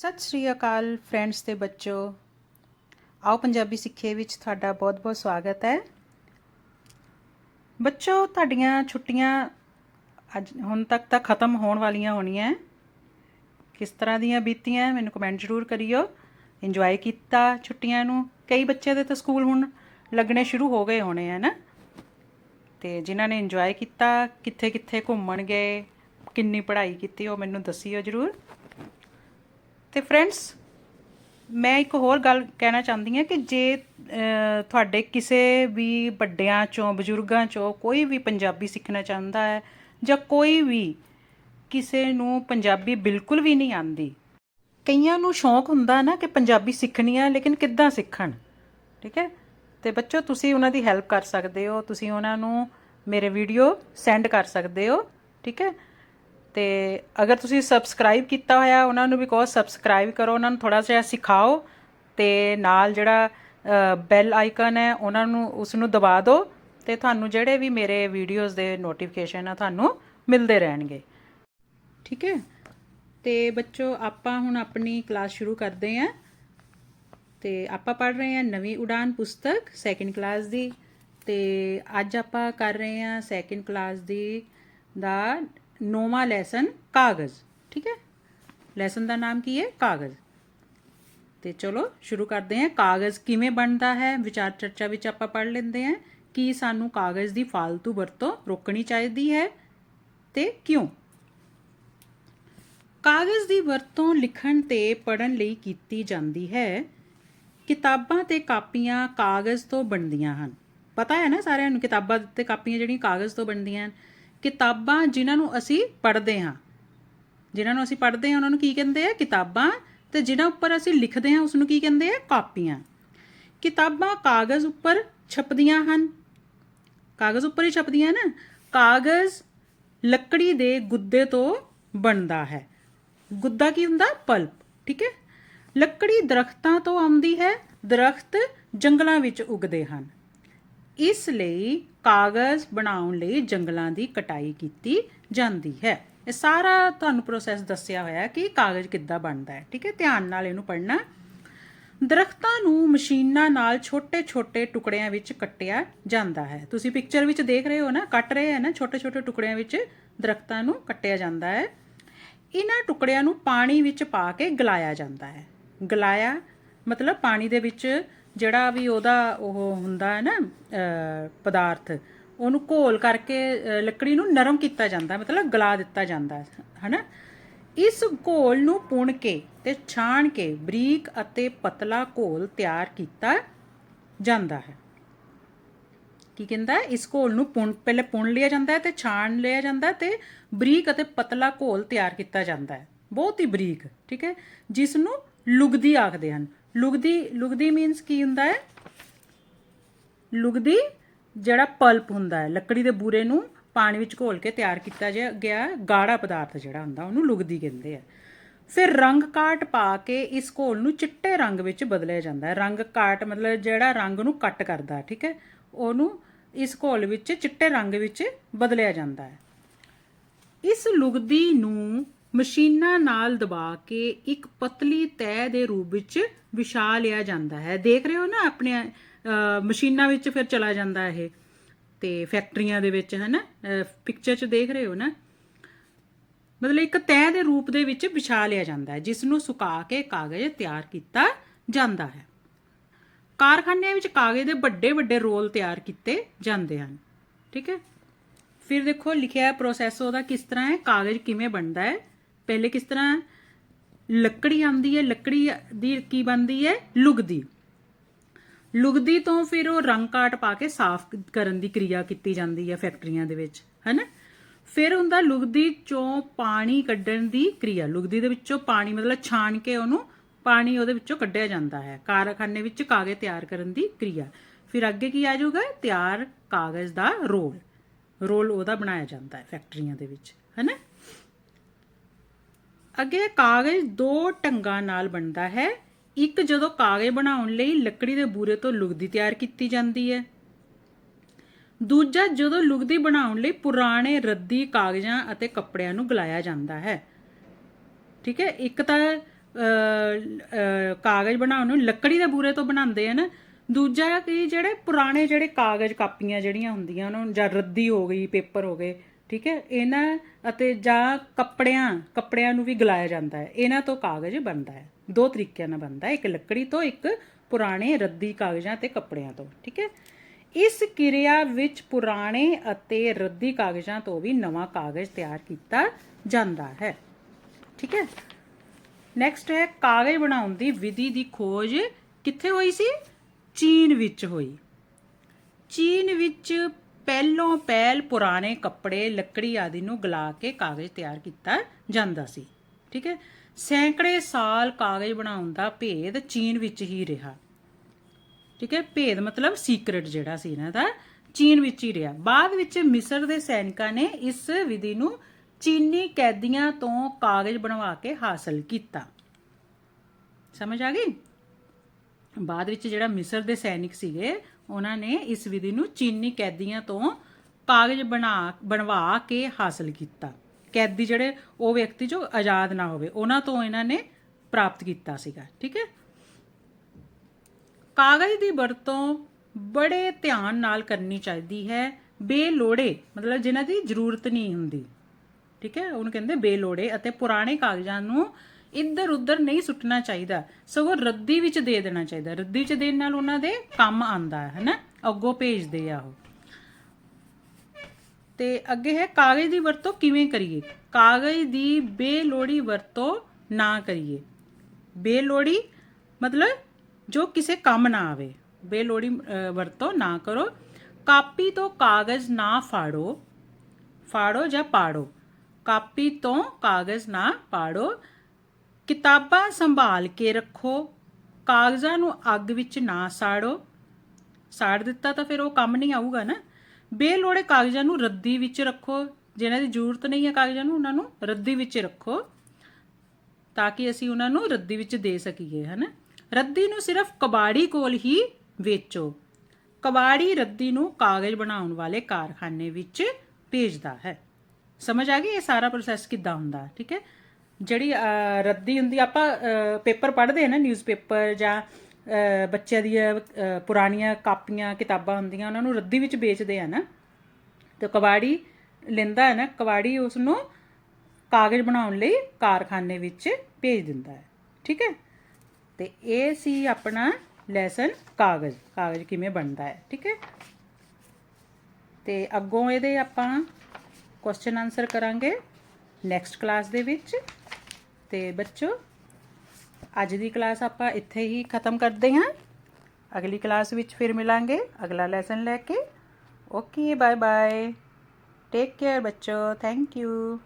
ਸਤਿ ਸ਼੍ਰੀ ਅਕਾਲ ਫਰੈਂਡਸ ਤੇ ਬੱਚੋ। ਆਓ ਪੰਜਾਬੀ ਸਿੱਖੇ ਵਿੱਚ ਤੁਹਾਡਾ ਬਹੁਤ-ਬਹੁਤ ਸਵਾਗਤ ਹੈ। ਬੱਚੋ, ਤੁਹਾਡੀਆਂ ਛੁੱਟੀਆਂ ਅੱਜ ਹੁਣ ਤੱਕ ਤਾਂ ਖਤਮ ਹੋਣ ਵਾਲੀਆਂ ਹੋਣੀਆਂ ਕਿਸ ਤਰ੍ਹਾਂ ਦੀਆਂ ਬੀਤੀਆਂ ਮੈਨੂੰ ਕਮੈਂਟ ਜ਼ਰੂਰ ਕਰਿਓ। ਇੰਜੋਏ ਕੀਤਾ ਛੁੱਟੀਆਂ ਨੂੰ। ਕਈ ਬੱਚੇ ਦੇ ਤਾਂ ਸਕੂਲ ਹੁਣ ਲੱਗਣੇ ਸ਼ੁਰੂ ਹੋ ਗਏ ਹੋਣੇ ਆ ਨਾ। ਤੇ ਜਿਨ੍ਹਾਂ ਨੇ ਇੰਜੋਏ ਕੀਤਾ ਕਿੱਥੇ ਕਿੱਥੇ ਘੁੰਮਣ ਗਏ, ਕਿੰਨੀ ਪੜ੍ਹਾਈ ਕੀਤੀ ਉਹ ਮੈਨੂੰ ਦੱਸਿਓ ਜ਼ਰੂਰ। ਤੇ ਫਰੈਂਡਸ ਮੈਂ ਇੱਕ ਹੋਰ ਗੱਲ ਕਹਿਣਾ ਚਾਹੁੰਦੀ ਹਾਂ ਕਿ ਜੇ ਤੁਹਾਡੇ ਕਿਸੇ ਵੀ ਵੱਡਿਆਂ ਚੋਂ, ਬਜ਼ੁਰਗਾਂ ਚੋਂ ਕੋਈ ਵੀ ਪੰਜਾਬੀ ਸਿੱਖਣਾ ਚਾਹੁੰਦਾ ਹੈ ਜਾਂ ਕੋਈ ਵੀ ਕਿਸੇ ਨੂੰ ਪੰਜਾਬੀ ਬਿਲਕੁਲ ਵੀ ਨਹੀਂ ਆਉਂਦੀ, ਕਈਆਂ ਨੂੰ ਸ਼ੌਂਕ ਹੁੰਦਾ ਨਾ ਕਿ ਪੰਜਾਬੀ ਸਿੱਖਣੀ ਹੈ, ਲੇਕਿਨ ਕਿੱਦਾਂ ਸਿੱਖਣ? ਠੀਕ ਹੈ? ਤੇ ਬੱਚੋ, ਤੁਸੀਂ ਉਹਨਾਂ ਦੀ ਹੈਲਪ ਕਰ ਸਕਦੇ ਹੋ, ਤੁਸੀਂ ਉਹਨਾਂ ਨੂੰ ਮੇਰੇ ਵੀਡੀਓ ਸੈਂਡ ਕਰ ਸਕਦੇ ਹੋ, ਠੀਕ ਹੈ? ਤੇ ਅਗਰ ਤੁਸੀਂ ਸਬਸਕ੍ਰਾਈਬ ਕੀਤਾ ਹੋਇਆ, ਉਹਨਾਂ ਨੂੰ ਵੀ ਕਹੋ ਸਬਸਕ੍ਰਾਈਬ ਕਰੋ, ਉਹਨਾਂ ਨੂੰ ਥੋੜਾ ਜਿਹਾ ਸਿਖਾਓ ਤੇ ਨਾਲ ਜਿਹੜਾ ਬੈਲ ਆਈਕਨ ਹੈ, ਉਹਨਾਂ ਨੂੰ, ਉਸ ਨੂੰ ਦਬਾ ਦਿਓ ਤੇ ਤੁਹਾਨੂੰ ਜਿਹੜੇ ਵੀ ਮੇਰੇ ਵੀਡੀਓਜ਼ ਦੇ ਨੋਟੀਫਿਕੇਸ਼ਨ ਆ, ਤੁਹਾਨੂੰ ਮਿਲਦੇ ਰਹਿਣਗੇ। ਠੀਕ ਹੈ? ਤੇ ਬੱਚੋ, ਆਪਾਂ ਹੁਣ ਆਪਣੀ ਕਲਾਸ ਸ਼ੁਰੂ ਕਰਦੇ ਹਾਂ। ਤੇ ਆਪਾਂ ਪੜ ਰਹੇ ਹਾਂ ਨਵੀਂ ਉਡਾਨ ਪੁਸਤਕ ਸੈਕਿੰਡ ਕਲਾਸ ਦੀ। ਤੇ ਅੱਜ ਆਪਾਂ ਕਰ ਰਹੇ ਹਾਂ ਸੈਕਿੰਡ ਕਲਾਸ ਦੀ ਦਾ ਨੌਵਾਂ ਲੈਸਨ ਕਾਗਜ਼, ਠੀਕ ਹੈ? ਲੈਸਨ ਦਾ ਨਾਮ ਕੀ ਹੈ? ਕਾਗਜ਼। ਤੇ ਚਲੋ, ਸ਼ੁਰੂ ਕਰਦੇ ਹਾਂ। ਕਾਗਜ਼ ਕਿਵੇਂ ਬਣਦਾ ਹੈ? ਵਿਚਾਰ ਚਰਚਾ ਵਿੱਚ ਆਪਾਂ ਪੜ ਲੈਂਦੇ ਹਾਂ। ਕਿ ਸਾਨੂੰ ਕਾਗਜ਼ ਦੀ ਫालतू ਵਰਤੋਂ ਰੋਕਣੀ ਚਾਹੀਦੀ ਹੈ ਤੇ ਕਿਉਂ? ਕਾਗਜ਼ ਦੀ ਵਰਤੋਂ ਲਿਖਣ ਤੇ ਪੜਨ ਲਈ ਕੀਤੀ ਜਾਂਦੀ ਹੈ। ਕਿਤਾਬਾਂ ਤੇ ਕਾਪੀਆਂ ਕਾਗਜ਼ ਤੋਂ ਬਣਦੀਆਂ ਹਨ। ਪਤਾ ਹੈ ਨਾ ਸਾਰਿਆਂ ਨੂੰ ਕਿਤਾਬਾਂ ਤੇ ਕਾਪੀਆਂ ਜਿਹੜੀਆਂ ਕਾਗਜ਼ ਤੋਂ ਬਣਦੀਆਂ ਹਨ। ਕਿਤਾਬਾਂ ਜਿਨ੍ਹਾਂ ਨੂੰ ਅਸੀਂ ਪੜ੍ਹਦੇ ਹਾਂ। ਜਿਨ੍ਹਾਂ ਨੂੰ ਅਸੀਂ ਪੜ੍ਹਦੇ ਹਾਂ, ਉਹਨਾਂ ਨੂੰ ਕੀ ਕਹਿੰਦੇ ਆ? ਕਿਤਾਬਾਂ। ਤੇ ਜਿਨ੍ਹਾਂ ਉੱਪਰ ਅਸੀਂ ਲਿਖਦੇ ਹਾਂ ਉਸ ਨੂੰ ਕੀ ਕਹਿੰਦੇ ਆ? ਕਾਪੀਆਂ। ਕਿਤਾਬਾਂ ਕਾਗਜ਼ ਉੱਪਰ ਛਪਦੀਆਂ ਹਨ। ਕਾਗਜ਼ ਉੱਪਰ ਹੀ ਛਪਦੀਆਂ ਨਾ। ਕਾਗਜ਼ ਲੱਕੜੀ ਦੇ ਗੁੱਦੇ ਤੋਂ ਬਣਦਾ ਹੈ। ਗੁੱਦਾ ਕੀ ਹੁੰਦਾ? ਪਲਪ, ਠੀਕ ਹੈ? ਲੱਕੜੀ ਦਰਖਤਾਂ ਤੋਂ ਆਉਂਦੀ ਹੈ। ਦਰਖਤ ਜੰਗਲਾਂ ਵਿੱਚ ਉਗਦੇ ਹਨ। ਇਸ ਲਈ ਕਾਗਜ਼ ਬਣਾਉਣ ਲਈ ਜੰਗਲਾਂ ਦੀ ਕਟਾਈ ਕੀਤੀ ਜਾਂਦੀ ਹੈ। ਇਹ ਸਾਰਾ ਤੁਹਾਨੂੰ ਪ੍ਰੋਸੈਸ ਦੱਸਿਆ ਹੋਇਆ ਕਿ ਕਾਗਜ਼ ਕਿੱਦਾਂ ਬਣਦਾ ਹੈ। ਠੀਕ ਹੈ, ਧਿਆਨ ਨਾਲ ਇਹਨੂੰ ਪੜ੍ਹਨਾ। ਦਰਖਤਾਂ ਨੂੰ ਮਸ਼ੀਨਾਂ ਨਾਲ ਛੋਟੇ-ਛੋਟੇ ਟੁਕੜਿਆਂ ਵਿੱਚ ਕੱਟਿਆ ਜਾਂਦਾ ਹੈ। ਤੁਸੀਂ ਪਿਕਚਰ ਵਿੱਚ ਦੇਖ ਰਹੇ ਹੋ ਨਾ, ਕੱਟ ਰਹੇ ਹੈ ਨਾ, ਛੋਟੇ-ਛੋਟੇ ਟੁਕੜਿਆਂ ਵਿੱਚ ਦਰਖਤਾਂ ਨੂੰ ਕੱਟਿਆ ਜਾਂਦਾ ਹੈ। ਇਹਨਾਂ ਟੁਕੜਿਆਂ ਨੂੰ ਪਾਣੀ ਵਿੱਚ ਪਾ ਕੇ ਗਲਾਇਆ ਜਾਂਦਾ ਹੈ। ਗਲਾਇਆ ਮਤਲਬ ਪਾਣੀ ਦੇ ਵਿੱਚ ਜਿਹੜਾ ਵੀ ਉਹਦਾ ਉਹ ਹੁੰਦਾ ਹੈ ਨਾ ਪਦਾਰਥ, ਉਹਨੂੰ ਘੋਲ ਕਰਕੇ ਲੱਕੜੀ ਨੂੰ ਨਰਮ ਕੀਤਾ ਜਾਂਦਾ, ਮਤਲਬ ਗਲਾ ਦਿੱਤਾ ਜਾਂਦਾ ਹੈ ਹਨਾ? ਇਸ ਘੋਲ ਨੂੰ ਪੁਣ ਕੇ ਤੇ ਛਾਣ ਕੇ ਬਰੀਕ ਅਤੇ ਪਤਲਾ ਘੋਲ ਤਿਆਰ ਕੀਤਾ ਜਾਂਦਾ ਹੈ। ਕੀ ਕਹਿੰਦਾ ਇਸ ਘੋਲ ਨੂੰ ਪੁਣ, ਪਹਿਲੇ ਪੁਣ ਲਿਆ ਜਾਂਦਾ ਹੈ ਤੇ ਛਾਣ ਲਿਆ ਜਾਂਦਾ ਹੈ ਤੇ ਬਰੀਕ ਅਤੇ ਪਤਲਾ ਘੋਲ ਤਿਆਰ ਕੀਤਾ ਜਾਂਦਾ ਹੈ। ਬਹੁਤ ਹੀ ਬਰੀਕ, ਠੀਕ ਹੈ? ਜਿਸ ਨੂੰ ਲੁਗਦੀ ਆਖਦੇ ਹਨ। ਲੁਗਦੀ ਲੁਗਦੀ ਮੀਨਸ ਕੀ ਹੁੰਦਾ ਹੈ? ਲੁਗਦੀ ਜਿਹੜਾ ਪਲਪ ਹੁੰਦਾ ਹੈ, ਲੱਕੜੀ ਦੇ ਬੂਰੇ ਨੂੰ ਪਾਣੀ ਵਿੱਚ ਘੋਲ ਕੇ ਤਿਆਰ ਕੀਤਾ ਜਾ- ਗਿਆ ਗਾੜਾ ਪਦਾਰਥ ਜਿਹੜਾ ਹੁੰਦਾ, ਉਹਨੂੰ ਲੁਗਦੀ ਕਹਿੰਦੇ ਆ। ਫਿਰ ਰੰਗ ਕਾਟ ਪਾ ਕੇ ਇਸ ਘੋਲ ਨੂੰ ਚਿੱਟੇ ਰੰਗ ਵਿੱਚ ਬਦਲਿਆ ਜਾਂਦਾ ਹੈ। ਰੰਗ ਕਾਟ ਮਤਲਬ ਜਿਹੜਾ ਰੰਗ ਨੂੰ ਕੱਟ ਕਰਦਾ ਠੀਕ ਹੈ? ਉਹਨੂੰ ਇਸ ਘੋਲ ਵਿੱਚ ਚਿੱਟੇ ਰੰਗ ਵਿੱਚ ਬਦਲਿਆ ਜਾਂਦਾ ਹੈ। ਇਸ ਲੁਗਦੀ ਨੂੰ ਮਸ਼ੀਨਾਂ ਨਾਲ ਦਬਾ ਕੇ ਇੱਕ ਪਤਲੀ ਤੈਅ ਦੇ ਰੂਪ ਵਿੱਚ ਵਿਛਾ ਲਿਆ ਜਾਂਦਾ ਹੈ। ਦੇਖ ਰਹੇ ਹੋ ਨਾ ਆਪਣੇ ਮਸ਼ੀਨਾਂ ਵਿੱਚ ਫਿਰ ਚਲਾ ਜਾਂਦਾ ਇਹ ਤੇ ਫੈਕਟਰੀਆਂ ਦੇ ਵਿੱਚ ਹੈ ਨਾ ਪਿਕਚਰ 'ਚ ਦੇਖ ਰਹੇ ਹੋ ਨਾ? ਮਤਲਬ ਇੱਕ ਤੈਅ ਦੇ ਰੂਪ ਦੇ ਵਿੱਚ ਵਿਛਾ ਲਿਆ ਜਾਂਦਾ ਹੈ, ਜਿਸ ਨੂੰ ਸੁਕਾ ਕੇ ਕਾਗਜ਼ ਤਿਆਰ ਕੀਤਾ ਜਾਂਦਾ ਹੈ। ਕਾਰਖਾਨਿਆਂ ਵਿੱਚ ਕਾਗਜ਼ ਦੇ ਵੱਡੇ ਵੱਡੇ ਰੋਲ ਤਿਆਰ ਕੀਤੇ ਜਾਂਦੇ ਹਨ। ਠੀਕ ਹੈ? ਫਿਰ ਦੇਖੋ, ਲਿਖਿਆ ਹੈ ਪ੍ਰੋਸੈਸ ਉਹਦਾ ਕਿਸ ਤਰ੍ਹਾਂ ਹੈ? ਕਾਗਜ਼ ਕਿਵੇਂ ਬਣਦਾ ਹੈ? ਪਹਿਲੇ ਕਿਸ ਤਰ੍ਹਾਂ ਲੱਕੜੀ ਆਉਂਦੀ ਹੈ, ਲੱਕੜੀ ਦੀ ਕੀ ਬਣਦੀ ਹੈ? ਲੁਗਦੀ। ਲੁਗਦੀ ਤੋਂ ਫਿਰ ਉਹ ਰੰਗ ਕਾਟ ਪਾ ਕੇ ਸਾਫ਼ ਕਰਨ ਦੀ ਕਿਰਿਆ ਕੀਤੀ ਜਾਂਦੀ ਹੈ ਫੈਕਟਰੀਆਂ ਦੇ ਵਿੱਚ, ਹੈਨਾ? ਫਿਰ ਹੁੰਦਾ ਲੁਗਦੀ ਚੋਂ ਪਾਣੀ ਕੱਢਣ ਦੀ ਕਿਰਿਆ। ਲੁਗਦੀ ਦੇ ਵਿੱਚੋਂ ਪਾਣੀ ਮਤਲਬ ਛਾਣ ਕੇ ਉਹਨੂੰ ਪਾਣੀ ਉਹਦੇ ਵਿੱਚੋਂ ਕੱਢਿਆ ਜਾਂਦਾ ਹੈ, ਕਾਰਖਾਨੇ ਵਿੱਚ ਕਾਗਜ਼ ਤਿਆਰ ਕਰਨ ਦੀ ਕਿਰਿਆ। ਫਿਰ ਅੱਗੇ ਕੀ ਆ ਜਾਊਗਾ? ਤਿਆਰ ਕਾਗਜ਼ ਦਾ ਰੋਲ। ਰੋਲ ਉਹਦਾ ਬਣਾਇਆ ਜਾਂਦਾ ਹੈ ਫੈਕਟਰੀਆਂ ਦੇ ਵਿੱਚ, ਹੈਨਾ? ਅੱਗੇ ਕਾਗਜ਼ ਦੋ ਢੰਗਾਂ ਨਾਲ ਬਣਦਾ ਹੈ। ਇੱਕ ਜਦੋਂ ਕਾਗਜ਼ ਬਣਾਉਣ ਲਈ ਲੱਕੜੀ ਦੇ ਬੂਰੇ ਤੋਂ ਲੁਗਦੀ ਤਿਆਰ ਕੀਤੀ ਜਾਂਦੀ ਹੈ। ਦੂਜਾ ਜਦੋਂ ਲੁਗਦੀ ਬਣਾਉਣ ਲਈ ਪੁਰਾਣੇ ਰੱਦੀ ਕਾਗਜ਼ਾਂ ਅਤੇ ਕੱਪੜਿਆਂ ਨੂੰ ਗਲਾਇਆ ਜਾਂਦਾ ਹੈ। ਠੀਕ ਹੈ, ਇੱਕ ਤਾਂ ਕਾਗਜ਼ ਬਣਾਉਣ ਨੂੰ ਲੱਕੜੀ ਦੇ ਬੂਰੇ ਤੋਂ ਬਣਾਉਂਦੇ ਆ ਨਾ ਦੂਜਾ ਕਿ ਜਿਹੜੇ ਪੁਰਾਣੇ ਜਿਹੜੇ ਕਾਗਜ਼ ਕਾਪੀਆਂ ਜਿਹੜੀਆਂ ਹੁੰਦੀਆਂ ਉਹਨਾਂ ਨੂੰ ਜਾਂ ਰੱਦੀ ਹੋ ਗਈ, ਪੇਪਰ ਹੋ ਗਏ ਠੀਕ ਹੈ? ਇਹਨਾਂ ਅਤੇ ਜਾਂ ਕੱਪੜਿਆਂ ਕੱਪੜਿਆਂ ਨੂੰ ਵੀ ਗਲਾਇਆ ਜਾਂਦਾ ਹੈ। ਇਹਨਾਂ ਤੋਂ ਕਾਗਜ਼ ਬਣਦਾ ਹੈ। ਦੋ ਤਰੀਕਿਆਂ ਨਾਲ ਬਣਦਾ ਹੈ। ਇੱਕ ਲੱਕੜੀ ਤੋਂ, ਇੱਕ ਪੁਰਾਣੇ ਰੱਦੀ ਕਾਗਜ਼ਾਂ ਤੇ ਕੱਪੜਿਆਂ ਤੋਂ। ਠੀਕ ਹੈ? ਇਸ ਕਿਰਿਆ ਵਿੱਚ ਪੁਰਾਣੇ ਅਤੇ ਰੱਦੀ ਕਾਗਜ਼ਾਂ ਤੋਂ ਵੀ ਨਵਾਂ ਕਾਗਜ਼ ਤਿਆਰ ਕੀਤਾ ਜਾਂਦਾ ਹੈ। ਠੀਕ ਹੈ? ਨੈਕਸਟ ਹੈ, ਕਾਗਜ਼ ਬਣਾਉਣ ਦੀ ਵਿਧੀ ਦੀ ਖੋਜ ਕਿੱਥੇ ਹੋਈ ਸੀ? ਚੀਨ ਵਿੱਚ ਹੋਈ। ਚੀਨ ਵਿੱਚ ਪਹਿਲੋਂ ਪਹਿਲ ਪੁਰਾਣੇ ਕੱਪੜੇ, ਲੱਕੜੀ ਆਦਿ ਨੂੰ ਗਲਾ ਕੇ ਕਾਗਜ਼ ਤਿਆਰ ਕੀਤਾ ਜਾਂਦਾ ਸੀ। ਠੀਕ ਹੈ? ਸੈਂਕੜੇ ਸਾਲ ਕਾਗਜ਼ ਬਣਾਉਣ ਦਾ ਭੇਦ ਚੀਨ ਵਿੱਚ ਹੀ ਰਿਹਾ। ਠੀਕ ਹੈ? ਭੇਦ ਮਤਲਬ ਸੀਕ੍ਰੇਟ ਜਿਹੜਾ ਸੀ ਇਹਨਾਂ ਦਾ ਚੀਨ ਵਿੱਚ ਹੀ ਰਿਹਾ। ਬਾਅਦ ਵਿੱਚ ਮਿਸਰ ਦੇ ਸੈਨਿਕਾਂ ਨੇ ਇਸ ਵਿਧੀ ਨੂੰ ਚੀਨੀ ਕੈਦੀਆਂ ਤੋਂ ਕਾਗਜ਼ ਬਣਵਾ ਕੇ ਹਾਸਲ ਕੀਤਾ। ਸਮਝ ਆ ਗਈ? ਬਾਅਦ ਵਿੱਚ ਜਿਹੜਾ ਮਿਸਰ ਦੇ ਸੈਨਿਕ ਸੀਗੇ ਉਹਨਾਂ ਨੇ ਇਸ ਵਿਧੀ ਨੂੰ ਚੀਨੀ ਕੈਦੀਆਂ ਤੋਂ ਕਾਗਜ਼ ਬਣਾ, ਬਣਵਾ ਕੇ ਹਾਸਲ ਕੀਤਾ। ਕੈਦੀ ਜਿਹੜੇ ਉਹ ਵਿਅਕਤੀ ਜੋ ਆਜ਼ਾਦ ਨਾ ਹੋਵੇ, ਉਹਨਾਂ ਤੋਂ ਇਹਨਾਂ ਨੇ ਪ੍ਰਾਪਤ ਕੀਤਾ ਸੀਗਾ, ਠੀਕ ਹੈ? ਕਾਗਜ਼ ਦੀ ਵਰਤੋਂ ਬੜੇ ਧਿਆਨ ਨਾਲ ਕਰਨੀ ਚਾਹੀਦੀ ਹੈ। ਬੇਲੋੜੇ, ਮਤਲਬ ਜਿਨ੍ਹਾਂ ਦੀ ਜ਼ਰੂਰਤ ਨਹੀਂ ਹੁੰਦੀ, ਠੀਕ ਹੈ? ਉਹਨੂੰ ਕਹਿੰਦੇ ਬੇਲੋੜੇ ਅਤੇ ਪੁਰਾਣੇ ਕਾਗਜ਼ਾਂ ਨੂੰ ਇੱਧਰ ਉੱਧਰ ਨਹੀਂ ਸੁੱਟਣਾ ਚਾਹੀਦਾ। ਸਗੋਂ ਰੱਦੀ ਵਿੱਚ ਦੇ ਦੇਣਾ ਚਾਹੀਦਾ। ਰੱਦੀ ਵਿੱਚ ਦੇਣ ਨਾਲ ਉਹਨਾਂ ਦੇ ਕੰਮ ਆਂਦਾ ਹੈ, ਹਨਾ? ਅੱਗੋਂ ਭੇਜਦੇ ਆ ਉਹ। ਤੇ ਅੱਗੇ ਹੈ, ਕਾਗਜ਼ ਦੀ ਵਰਤੋਂ ਕਿਵੇਂ ਕਰੀਏ? ਕਾਗਜ਼ ਦੀ ਬੇਲੋੜੀ ਵਰਤੋਂ ਨਾ ਕਰੀਏ। ਬੇਲੋੜੀ ਮਤਲਬ ਜੋ ਕਿਸੇ ਕੰਮ ਨਾ ਆਵੇ। ਬੇਲੋੜੀ ਵਰਤੋਂ ਨਾ ਕਰੋ। ਕਾਪੀ ਤੋਂ ਕਾਗਜ਼ ਨਾ ਫਾੜੋ। ਫਾੜੋ ਜਾਂ ਪਾੜੋ? ਕਾਪੀ ਤੋਂ ਕਾਗਜ਼ ਨਾ ਪਾੜੋ। ਕਿਤਾਬਾਂ ਸੰਭਾਲ ਕੇ ਰੱਖੋ, ਕਾਗਜ਼ਾਂ ਨੂੰ ਅੱਗ ਵਿੱਚ ਨਾ ਸਾੜੋ। ਸਾੜ ਦਿੱਤਾ ਤਾਂ ਫਿਰ ਉਹ ਕੰਮ ਨਹੀਂ ਆਊਗਾ ਨਾ। ਬੇਲੋੜੇ ਕਾਗਜ਼ਾਂ ਨੂੰ ਰੱਦੀ ਵਿੱਚ ਰੱਖੋ। ਜਿਨ੍ਹਾਂ ਦੀ ਜ਼ਰੂਰਤ ਨਹੀਂ ਹੈ ਕਾਗਜ਼ਾਂ ਨੂੰ, ਉਹਨਾਂ ਨੂੰ ਰੱਦੀ ਵਿੱਚ ਰੱਖੋ। ਤਾਂ ਕਿ ਅਸੀਂ ਉਹਨਾਂ ਨੂੰ ਰੱਦੀ ਵਿੱਚ ਦੇ ਸਕੀਏ, ਹਨਾ। ਰੱਦੀ ਨੂੰ ਸਿਰਫ ਕਬਾੜੀ ਕੋਲ ਹੀ ਵੇਚੋ। ਕਬਾੜੀ ਰੱਦੀ ਨੂੰ ਕਾਗਜ਼ ਬਣਾਉਣ ਵਾਲੇ ਕਾਰਖਾਨੇ ਵਿੱਚ ਭੇਜਦਾ ਹੈ। ਸਮਝ ਆ ਗਈ ਇਹ ਸਾਰਾ ਪ੍ਰੋਸੈਸ ਕਿੱਦਾਂ ਹੁੰਦਾ, ਠੀਕ ਹੈ? ਜਿਹੜੀ ਰੱਦੀ ਹੁੰਦੀ, ਆਪਾਂ ਪੇਪਰ ਪੜ੍ਹਦੇ ਆ ਨਾ ਨਿਊਜ਼ਪੇਪਰ ਜਾਂ ਬੱਚਿਆਂ ਦੀਆਂ ਪੁਰਾਣੀਆਂ ਕਾਪੀਆਂ, ਕਿਤਾਬਾਂ ਹੁੰਦੀਆਂ, ਉਹਨਾਂ ਨੂੰ ਰੱਦੀ ਵਿੱਚ ਵੇਚਦੇ ਆ ਨਾ। ਤੇ ਕਵਾੜੀ ਲੈਂਦਾ ਹੈ ਨਾ, ਕਬਾੜੀ ਉਸ ਨੂੰ ਕਾਗਜ਼ ਬਣਾਉਣ ਲਈ ਕਾਰਖਾਨੇ ਵਿੱਚ ਭੇਜ ਦਿੰਦਾ ਹੈ। ਠੀਕ ਹੈ? ਤੇ ਇਹ ਸੀ ਆਪਣਾ ਲੈਸਨ ਕਾਗਜ਼ ਕਾਗਜ਼ ਕਿਵੇਂ ਬਣਦਾ ਹੈ। ਠੀਕ ਹੈ? ਤੇ ਅੱਗੋਂ ਇਹਦੇ ਆਪਾਂ ਕੁਐਸਚਨ ਆਨਸਰ ਕਰਾਂਗੇ ਨੈਕਸਟ ਕਲਾਸ ਦੇ ਵਿੱਚ। ਤੇ ਬੱਚੋ, ਅੱਜ ਦੀ ਕਲਾਸ ਆਪਾਂ ਇੱਥੇ ਹੀ ਖਤਮ ਕਰਦੇ ਹਾਂ। ਅਗਲੀ ਕਲਾਸ ਵਿੱਚ ਫਿਰ ਮਿਲਾਂਗੇ। ਅਗਲਾ ਲੈਸਨ ਲੈ ਕੇ। Okay bye bye take care ਬੱਚੋ। Thank you